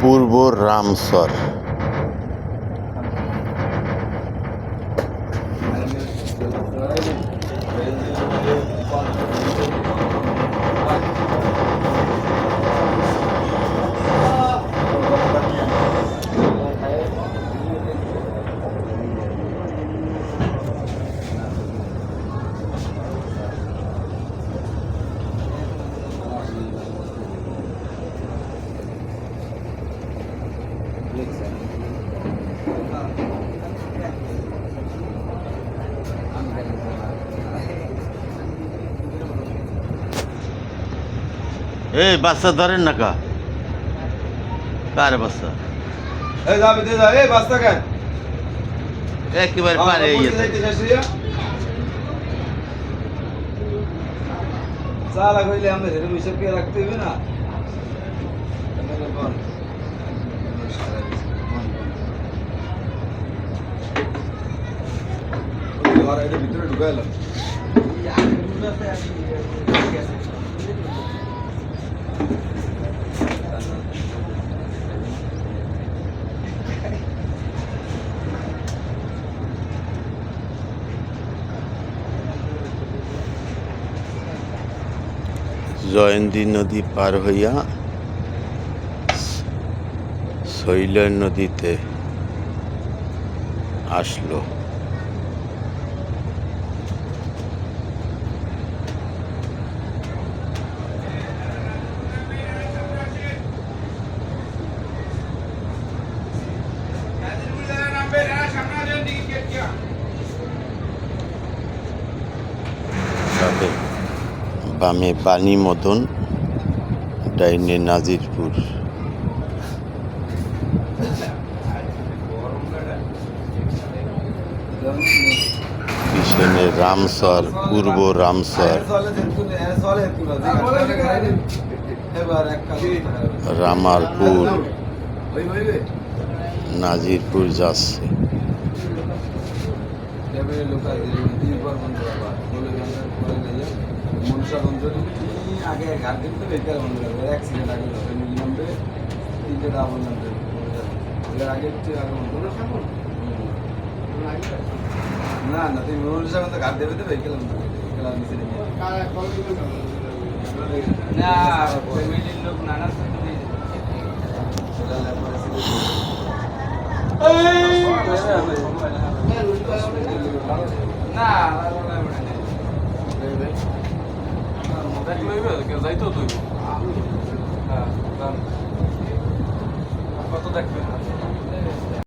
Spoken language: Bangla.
পূর্ব রামসর। এই বাচ্চা ধরেন না কা কার বাচ্চা এই যাবে দে যা এই বাস্তা কেন একেবারে পারে ইয়েতে চালা কইলে আমরা হেরে মিশে কে রাখতে হবে না ভিতরে ঢুকাইলাম জয়ন্তী নদী পার হইয়া শৈলের নদীতে আসলো। বামে বাণী মদন ডাইনে নাজিরপুর পিছনে রামসর পূর্ব রামসর রামারপুর নাজিরপুর যাচ্ছে। না না না তুমি ঘাট দেবে নিচে নেমে না ফ্যামিলির লোক নানা না কত দেখবে